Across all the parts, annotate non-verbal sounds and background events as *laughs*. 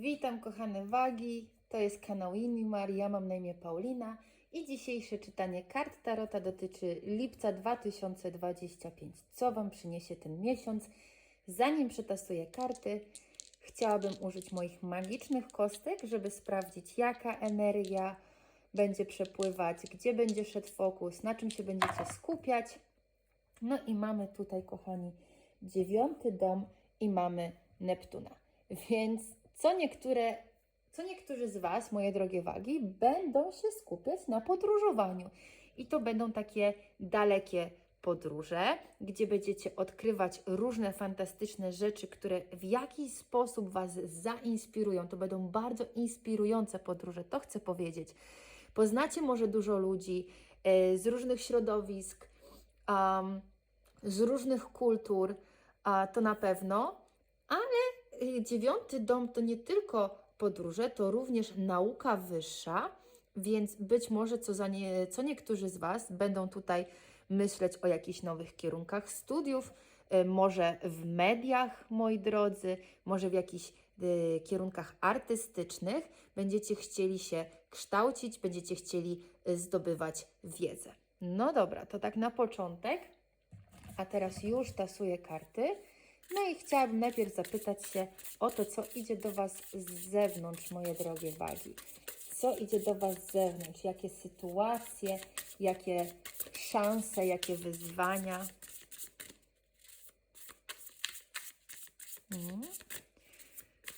Witam kochane wagi, to jest kanał Inimar, ja mam na imię Paulina i dzisiejsze czytanie kart Tarota dotyczy lipca 2025. Co Wam przyniesie ten miesiąc? Zanim przetasuję karty, chciałabym użyć moich magicznych kostek, żeby sprawdzić jaka energia będzie przepływać, gdzie będzie szedł fokus, na czym się będziecie skupiać. No i mamy tutaj, kochani, dziewiąty dom i mamy Neptuna. Więc co niektóre, co niektórzy z Was, moje drogie wagi, będą się skupiać na podróżowaniu. I to będą takie dalekie podróże, gdzie będziecie odkrywać różne fantastyczne rzeczy, które w jakiś sposób Was zainspirują. To będą bardzo inspirujące podróże, to chcę powiedzieć. Poznacie może dużo ludzi e, z różnych środowisk, z różnych kultur, a to na pewno, dziewiąty dom to nie tylko podróże, to również nauka wyższa, więc być może co, za nie, co niektórzy z Was będą tutaj myśleć o jakichś nowych kierunkach studiów, y, może w mediach, moi drodzy, może w jakichś y, kierunkach artystycznych będziecie chcieli się kształcić, będziecie chcieli y, zdobywać wiedzę. No dobra, to tak na początek. A teraz już tasuję karty. No i chciałabym najpierw zapytać się o to, co idzie do Was z zewnątrz, moje drogie wagi. Co idzie do Was z zewnątrz? Jakie sytuacje, jakie szanse, jakie wyzwania?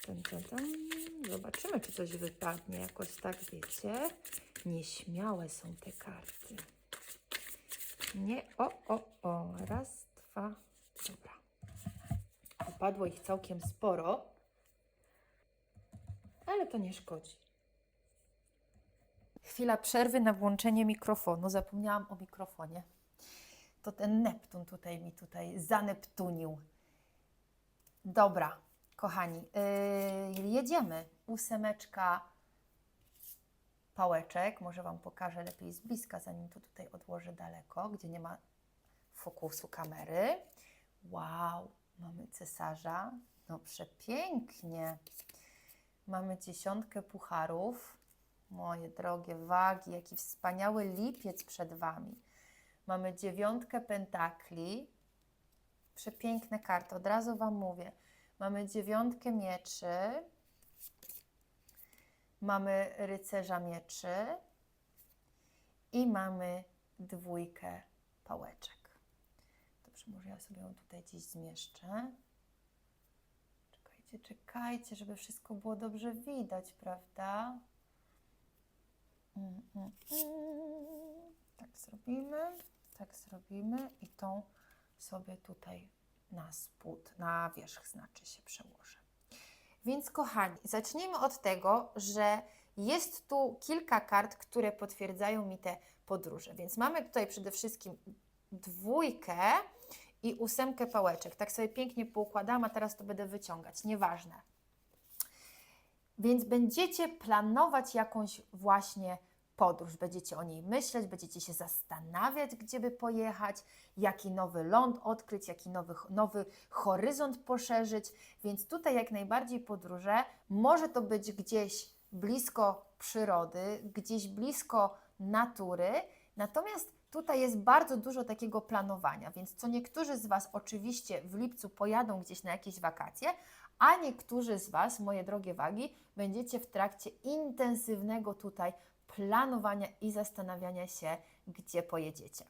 Tam, tam. Zobaczymy, czy coś wypadnie. Jakoś tak, wiecie. Nieśmiałe są te karty. Nie, o, o, o. Raz, dwa, dobra. Wypadło ich całkiem sporo, ale to nie szkodzi. Chwila przerwy na włączenie mikrofonu. Zapomniałam o mikrofonie. To ten Neptun tutaj mi tutaj zaneptunił. Dobra, kochani, yy, jedziemy. Ósemeczka pałeczek. Może Wam pokażę lepiej z bliska, zanim to tutaj odłożę daleko, gdzie nie ma fokusu kamery. Wow, mamy cesarza. No przepięknie. Mamy dziesiątkę pucharów. Moje drogie wagi, jaki wspaniały lipiec przed Wami. Mamy dziewiątkę pentakli. Przepiękne karty, od razu Wam mówię. Mamy dziewiątkę mieczy. Mamy rycerza mieczy i mamy dwójkę pałeczek. Dobrze, może ja sobie ją tutaj gdzieś zmieszczę. Czekajcie, czekajcie, żeby wszystko było dobrze widać, prawda? Mm, mm, mm. Tak zrobimy, tak zrobimy i tą sobie tutaj na spód, na wierzch znaczy się przełożę. Więc kochani, zacznijmy od tego, że jest tu kilka kart, które potwierdzają mi te podróże. Więc mamy tutaj przede wszystkim dwójkę i ósemkę pałeczek. Tak sobie pięknie poukładam, a teraz to będę wyciągać. Nieważne. Więc będziecie planować jakąś właśnie podróż. Będziecie o niej myśleć, będziecie się zastanawiać, gdzie by pojechać, jaki nowy ląd odkryć, jaki nowy, nowy horyzont poszerzyć. Więc tutaj jak najbardziej podróże. Może to być gdzieś blisko przyrody, gdzieś blisko natury. Natomiast tutaj jest bardzo dużo takiego planowania, więc co niektórzy z Was oczywiście w lipcu pojadą gdzieś na jakieś wakacje, a niektórzy z Was, moje drogie wagi, będziecie w trakcie intensywnego tutaj planowania i zastanawiania się, gdzie pojedziecie.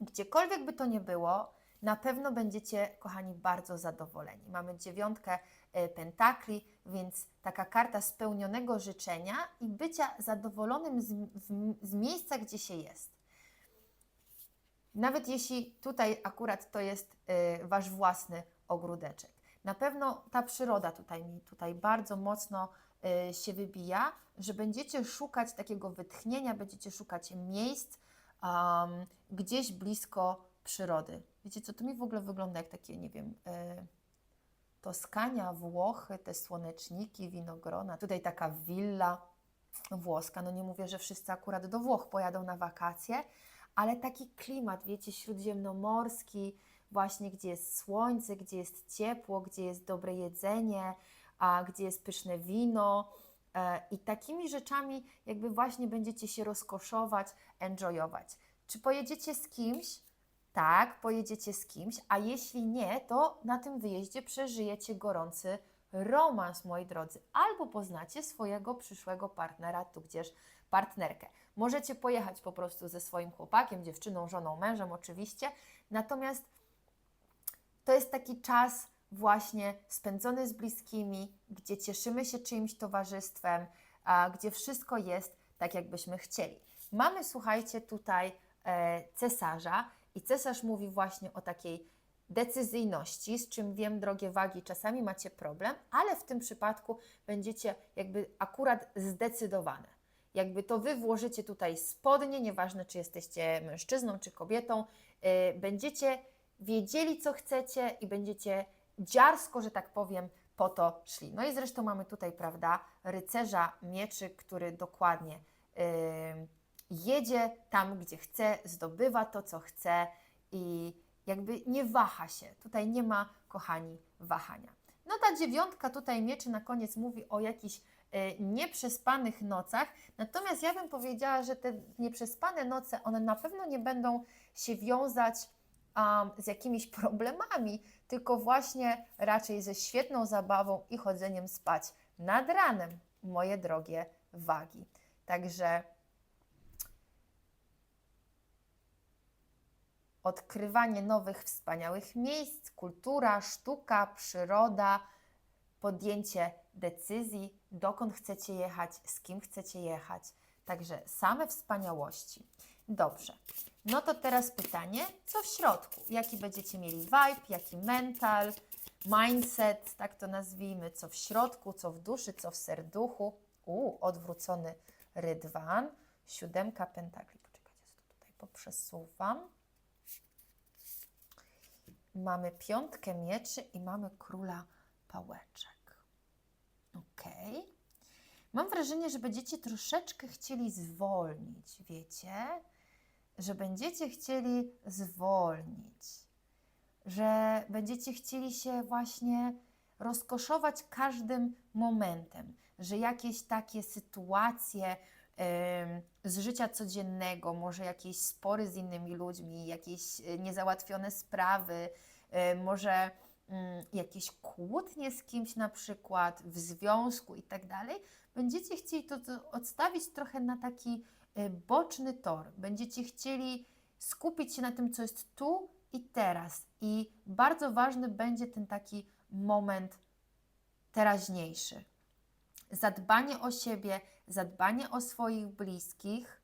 Gdziekolwiek by to nie było, na pewno będziecie, kochani, bardzo zadowoleni. Mamy dziewiątkę e, pentakli, więc taka karta spełnionego życzenia i bycia zadowolonym z, z miejsca, gdzie się jest. Nawet jeśli tutaj akurat to jest y, Wasz własny ogródeczek. Na pewno ta przyroda tutaj mi tutaj bardzo mocno y, się wybija, że będziecie szukać takiego wytchnienia, będziecie szukać miejsc um, gdzieś blisko przyrody. Wiecie co, to mi w ogóle wygląda jak takie, nie wiem, y, Toskania, Włochy, te słoneczniki, winogrona. Tutaj taka willa włoska. No nie mówię, że wszyscy akurat do Włoch pojadą na wakacje, ale taki klimat, wiecie, śródziemnomorski, właśnie gdzie jest słońce, gdzie jest ciepło, gdzie jest dobre jedzenie, a gdzie jest pyszne wino. E, I takimi rzeczami jakby właśnie będziecie się rozkoszować, enjoyować. Czy pojedziecie z kimś? Tak, pojedziecie z kimś, a jeśli nie, to na tym wyjeździe przeżyjecie gorący romans, moi drodzy, albo poznacie swojego przyszłego partnera, tudzież partnerkę. Możecie pojechać po prostu ze swoim chłopakiem, dziewczyną, żoną, mężem, oczywiście, natomiast to jest taki czas właśnie spędzony z bliskimi, gdzie cieszymy się czyimś towarzystwem, a gdzie wszystko jest tak, jakbyśmy chcieli. Mamy, słuchajcie, tutaj e, cesarza i cesarz mówi właśnie o takiej decyzyjności, z czym wiem, drogie wagi, czasami macie problem, ale w tym przypadku będziecie jakby akurat zdecydowane. Jakby to wy włożycie tutaj spodnie, nieważne czy jesteście mężczyzną czy kobietą, yy, będziecie wiedzieli, co chcecie i będziecie dziarsko, że tak powiem, po to szli. No i zresztą mamy tutaj, prawda, rycerza mieczy, który dokładnie yy, jedzie tam, gdzie chce, zdobywa to, co chce i jakby nie waha się. Tutaj nie ma, kochani, wahania. No ta dziewiątka tutaj mieczy na koniec mówi o jakichś nieprzespanych nocach, natomiast ja bym powiedziała, że te nieprzespane noce, one na pewno nie będą się wiązać um, z jakimiś *laughs* problemami, tylko właśnie raczej ze świetną zabawą i chodzeniem spać nad ranem, moje drogie wagi. Także odkrywanie nowych, wspaniałych miejsc, kultura, sztuka, przyroda, podjęcie decyzji, dokąd chcecie jechać, z kim chcecie jechać. Także same wspaniałości. Dobrze. No to teraz pytanie, co w środku? Jaki będziecie mieli vibe, jaki mental, mindset, tak to nazwijmy, co w środku, co w duszy, co w serduchu. U, odwrócony rydwan, siódemka pentakli. Poczekajcie, co tutaj poprzesuwam. Mamy piątkę mieczy i mamy króla pałeczek. Ok. Mam wrażenie, że będziecie troszeczkę chcieli zwolnić, wiecie? Że będziecie chcieli zwolnić, że będziecie chcieli się właśnie rozkoszować każdym momentem, że jakieś takie sytuacje z życia codziennego, może jakieś spory z innymi ludźmi, jakieś e, niezałatwione sprawy, e, może jakieś kłótnie z kimś na przykład w związku i tak dalej, będziecie chcieli to, to odstawić trochę na taki e, boczny tor. Będziecie chcieli skupić się na tym, co jest tu i teraz. I bardzo ważny będzie ten taki moment teraźniejszy. Zadbanie o siebie, zadbanie o swoich bliskich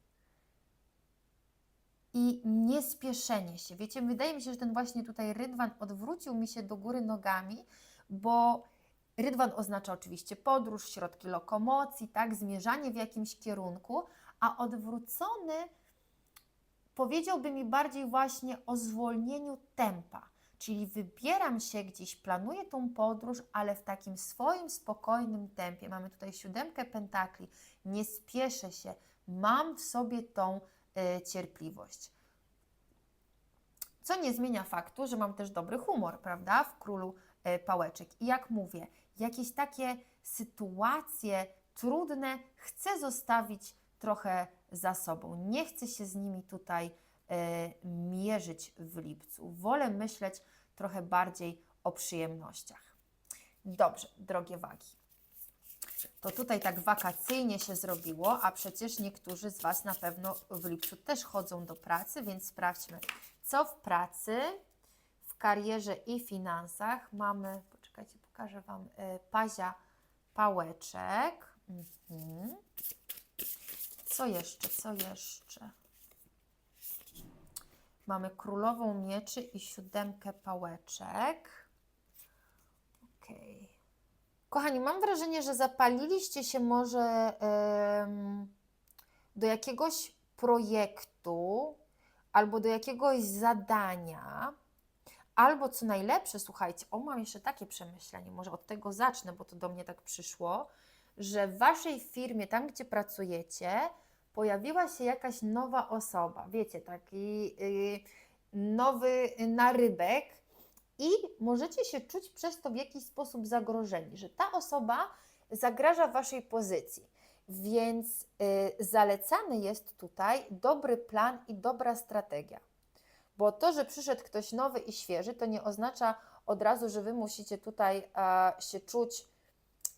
i niespieszenie się. Wiecie, wydaje mi się, że ten właśnie tutaj rydwan odwrócił mi się do góry nogami, bo rydwan oznacza oczywiście podróż, środki lokomocji, tak, zmierzanie w jakimś kierunku, a odwrócony powiedziałby mi bardziej właśnie o zwolnieniu tempa. Czyli wybieram się gdzieś, planuję tą podróż, ale w takim swoim spokojnym tempie. Mamy tutaj siódemkę pentakli, nie spieszę się, mam w sobie tą cierpliwość. Co nie zmienia faktu, że mam też dobry humor, prawda, w królu y, pałeczek. I jak mówię, jakieś takie sytuacje trudne chcę zostawić trochę za sobą. Nie chcę się z nimi tutaj y, mierzyć w lipcu. Wolę myśleć trochę bardziej o przyjemnościach. Dobrze, drogie wagi. To tutaj tak wakacyjnie się zrobiło, a przecież niektórzy z Was na pewno w lipcu też chodzą do pracy, więc sprawdźmy, co w pracy, w karierze i finansach mamy. Poczekajcie, pokażę Wam y, pazia pałeczek. Mhm. Co jeszcze? Co jeszcze? Mamy królową mieczy i siódemkę pałeczek. Ok. Kochani, mam wrażenie, że zapaliliście się może do jakiegoś projektu albo do jakiegoś zadania. Albo co najlepsze, słuchajcie, o mam jeszcze takie przemyślenie, może od tego zacznę, bo to do mnie tak przyszło, że w waszej firmie, tam gdzie pracujecie, pojawiła się jakaś nowa osoba, wiecie, taki yy, nowy narybek i możecie się czuć przez to w jakiś sposób zagrożeni, że ta osoba zagraża waszej pozycji. Więc y, zalecany jest tutaj dobry plan i dobra strategia. Bo to, że przyszedł ktoś nowy i świeży, to nie oznacza od razu, że wy musicie tutaj e, się czuć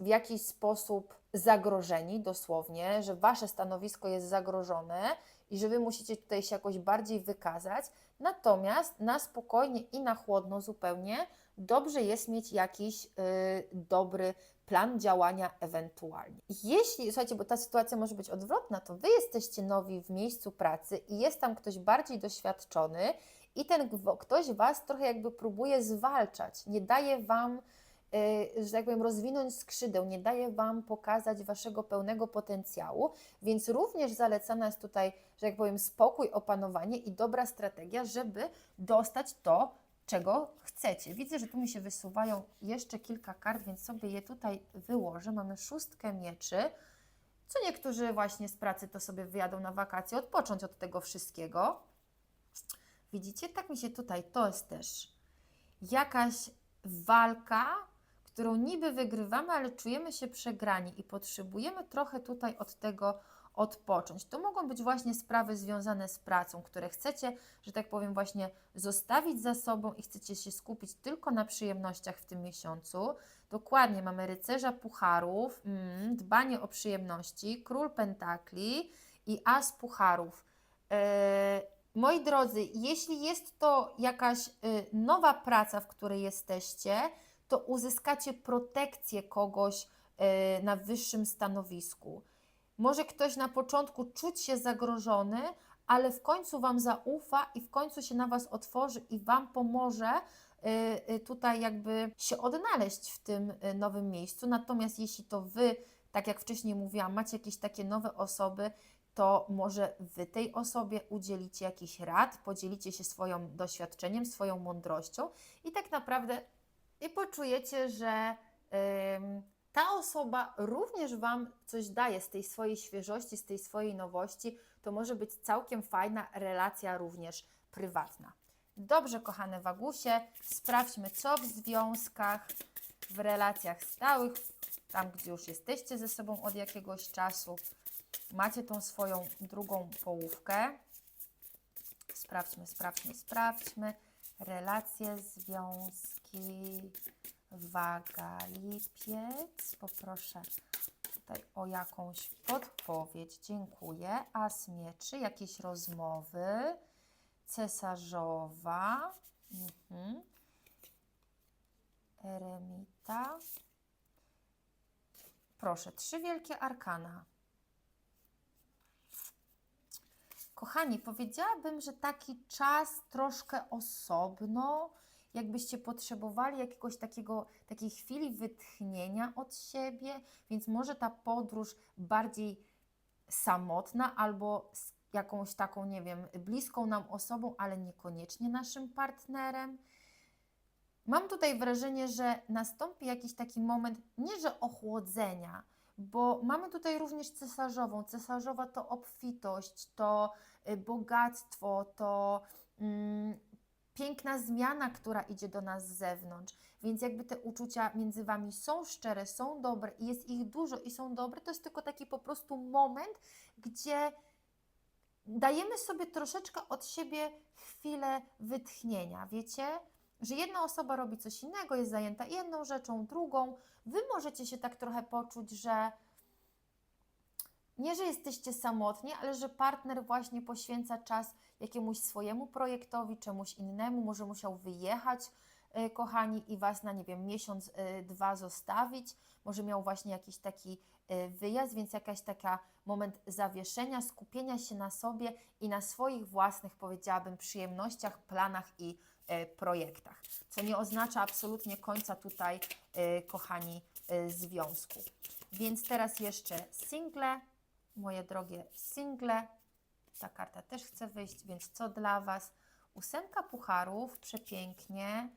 w jakiś sposób zagrożeni, dosłownie, że wasze stanowisko jest zagrożone i że wy musicie tutaj się jakoś bardziej wykazać. Natomiast na spokojnie i na chłodno zupełnie dobrze jest mieć jakiś y, dobry plan działania ewentualnie. Jeśli, słuchajcie, bo ta sytuacja może być odwrotna, to wy jesteście nowi w miejscu pracy i jest tam ktoś bardziej doświadczony i ten ktoś was trochę jakby próbuje zwalczać, nie daje wam że tak powiem, rozwinąć skrzydeł, nie daje Wam pokazać Waszego pełnego potencjału, więc również zalecana jest tutaj, że jak powiem, spokój, opanowanie i dobra strategia, żeby dostać to, czego chcecie. Widzę, że tu mi się wysuwają jeszcze kilka kart, więc sobie je tutaj wyłożę. Mamy szóstkę mieczy, co niektórzy właśnie z pracy to sobie wyjadą na wakacje, odpocząć od tego wszystkiego. Widzicie, tak mi się tutaj, to jest też jakaś walka, którą niby wygrywamy, ale czujemy się przegrani i potrzebujemy trochę tutaj od tego odpocząć. To mogą być właśnie sprawy związane z pracą, które chcecie, że tak powiem, właśnie zostawić za sobą i chcecie się skupić tylko na przyjemnościach w tym miesiącu. Dokładnie, mamy rycerza pucharów, mm, dbanie o przyjemności, król pentakli i as pucharów. E, moi drodzy, jeśli jest to jakaś y, nowa praca, w której jesteście, to uzyskacie protekcję kogoś y, na wyższym stanowisku. Może ktoś na początku czuć się zagrożony, ale w końcu Wam zaufa i w końcu się na Was otworzy i Wam pomoże y, y, tutaj jakby się odnaleźć w tym nowym miejscu. Natomiast jeśli to Wy, tak jak wcześniej mówiłam, macie jakieś takie nowe osoby, to może Wy tej osobie udzielicie jakichś rad, podzielicie się swoim doświadczeniem, swoją mądrością i tak naprawdę i poczujecie, że ta osoba również Wam coś daje z tej swojej świeżości, z tej swojej nowości. To może być całkiem fajna relacja również prywatna. Dobrze, kochane Wagusie, sprawdźmy, co w związkach, w relacjach stałych, tam gdzie już jesteście ze sobą od jakiegoś czasu, macie tą swoją drugą połówkę. Sprawdźmy, sprawdźmy, sprawdźmy. Relacje, związki, waga, lipiec. Poproszę tutaj o jakąś podpowiedź. Dziękuję. As mieczy, jakieś rozmowy. Cesarzowa. Mhm. Eremita. Proszę, trzy wielkie arkana. Kochani, powiedziałabym, że taki czas troszkę osobno, jakbyście potrzebowali jakiegoś takiego, takiej chwili wytchnienia od siebie, więc może ta podróż bardziej samotna albo z jakąś taką, nie wiem, bliską nam osobą, ale niekoniecznie naszym partnerem. Mam tutaj wrażenie, że nastąpi jakiś taki moment, nie że ochłodzenia, bo mamy tutaj również cesarzową. Cesarzowa to obfitość, to y, bogactwo, to mm, piękna zmiana, która idzie do nas z zewnątrz. Więc jakby te uczucia między Wami są szczere, są dobre i jest ich dużo i są dobre, to jest tylko taki po prostu moment, gdzie dajemy sobie troszeczkę od siebie chwilę wytchnienia, wiecie? Że jedna osoba robi coś innego, jest zajęta jedną rzeczą, drugą. Wy możecie się tak trochę poczuć, że nie, że jesteście samotni, ale że partner właśnie poświęca czas jakiemuś swojemu projektowi, czemuś innemu, może musiał wyjechać, y, kochani, i Was na, nie wiem, miesiąc, y, dwa zostawić, może miał właśnie jakiś taki wyjazd, więc jakaś taka moment zawieszenia, skupienia się na sobie i na swoich własnych, powiedziałabym, przyjemnościach, planach i y, projektach. Co nie oznacza absolutnie końca tutaj, y, kochani, y, związku. Więc teraz jeszcze single, moje drogie single. Ta karta też chce wyjść, więc co dla Was? Ósemka pucharów, przepięknie.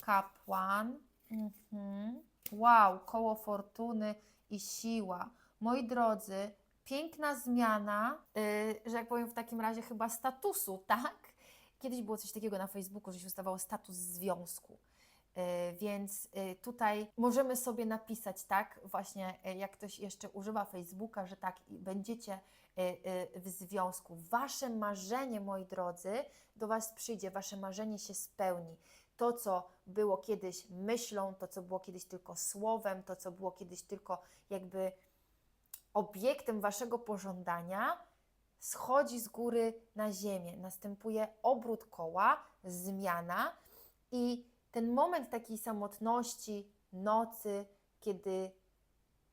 Kapłan. Mhm. Wow, koło fortuny i siła. Moi drodzy, piękna zmiana, yy, że jak powiem w takim razie chyba statusu, *laughs* tak? kiedyś było coś takiego na Facebooku, że się ustawało status związku. E, Więc e, tutaj możemy sobie napisać, tak, właśnie e, jak ktoś jeszcze używa Facebooka, że tak, będziecie w związku. Wasze marzenie, moi drodzy, do Was przyjdzie, Wasze marzenie się spełni. To, co było kiedyś myślą, to, co było kiedyś tylko słowem, to, co było kiedyś tylko jakby obiektem Waszego pożądania, schodzi z góry na ziemię. Następuje obrót koła, zmiana i ten moment takiej samotności, nocy, kiedy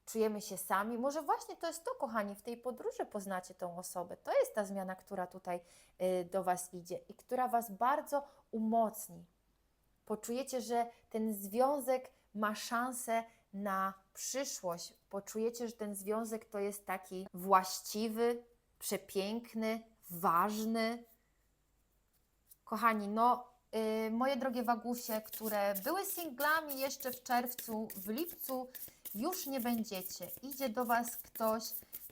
czujemy się sami, może właśnie to jest to, kochani, w tej podróży poznacie tą osobę. To jest ta zmiana, która tutaj y, do Was idzie i która Was bardzo umocni. Poczujecie, że ten związek ma szansę na przyszłość. Poczujecie, że ten związek to jest taki właściwy, przepiękny, ważny. Kochani, no y, moje drogie wagusie, które były singlami jeszcze w czerwcu, w lipcu już nie będziecie. Idzie do Was ktoś,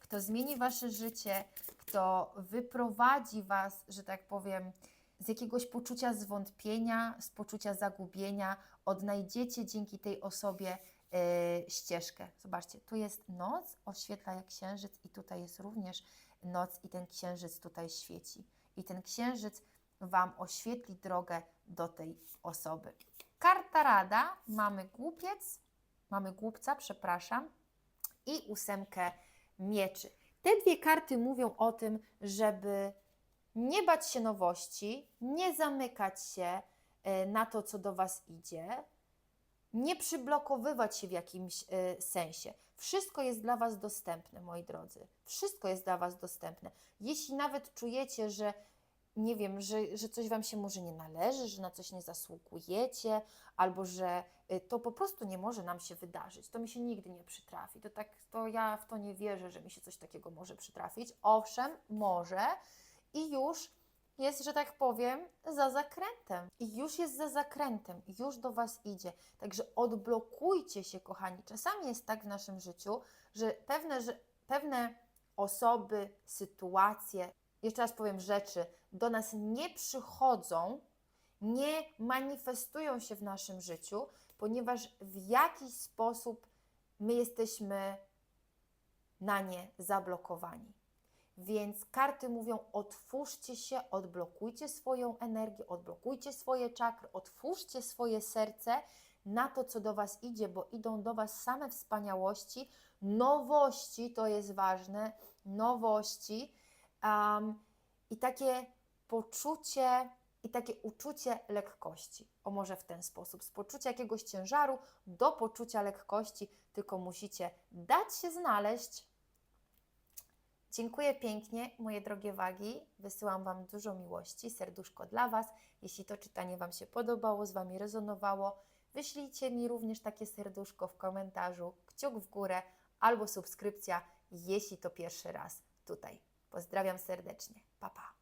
kto zmieni Wasze życie, kto wyprowadzi Was, że tak powiem, z jakiegoś poczucia zwątpienia, z poczucia zagubienia. Odnajdziecie dzięki tej osobie y, ścieżkę. Zobaczcie, tu jest noc, oświetla jak księżyc i tutaj jest również noc i ten księżyc tutaj świeci. I ten księżyc Wam oświetli drogę do tej osoby. Karta rada, mamy głupiec, mamy głupca, przepraszam, i ósemkę mieczy. Te dwie karty mówią o tym, żeby nie bać się nowości, nie zamykać się e, na to, co do Was idzie, nie przyblokowywać się w jakimś e, sensie. Wszystko jest dla Was dostępne, moi drodzy. Wszystko jest dla Was dostępne. Jeśli nawet czujecie, że nie wiem, że, że coś Wam się może nie należy, że na coś nie zasługujecie, albo że y, to po prostu nie może nam się wydarzyć, to mi się nigdy nie przytrafi. To tak, to ja w to nie wierzę, że mi się coś takiego może przytrafić. Owszem, może i już jest, że tak powiem, za zakrętem. I już jest za zakrętem, już do Was idzie. Także odblokujcie się, kochani. Czasami jest tak w naszym życiu, że pewne, że pewne osoby, sytuacje, jeszcze raz powiem, rzeczy do nas nie przychodzą, nie manifestują się w naszym życiu, ponieważ w jakiś sposób my jesteśmy na nie zablokowani. Więc karty mówią: otwórzcie się, odblokujcie swoją energię, odblokujcie swoje czakry, otwórzcie swoje serce na to, co do Was idzie, bo idą do Was same wspaniałości, nowości, to jest ważne, nowości um, i takie poczucie i takie uczucie lekkości. O może w ten sposób, z poczucia jakiegoś ciężaru do poczucia lekkości, tylko musicie dać się znaleźć. Dziękuję pięknie, moje drogie wagi. Wysyłam Wam dużo miłości, serduszko dla Was. Jeśli to czytanie Wam się podobało, z Wami rezonowało, wyślijcie mi również takie serduszko w komentarzu, kciuk w górę albo subskrypcja, jeśli to pierwszy raz tutaj. Pozdrawiam serdecznie. Pa, pa.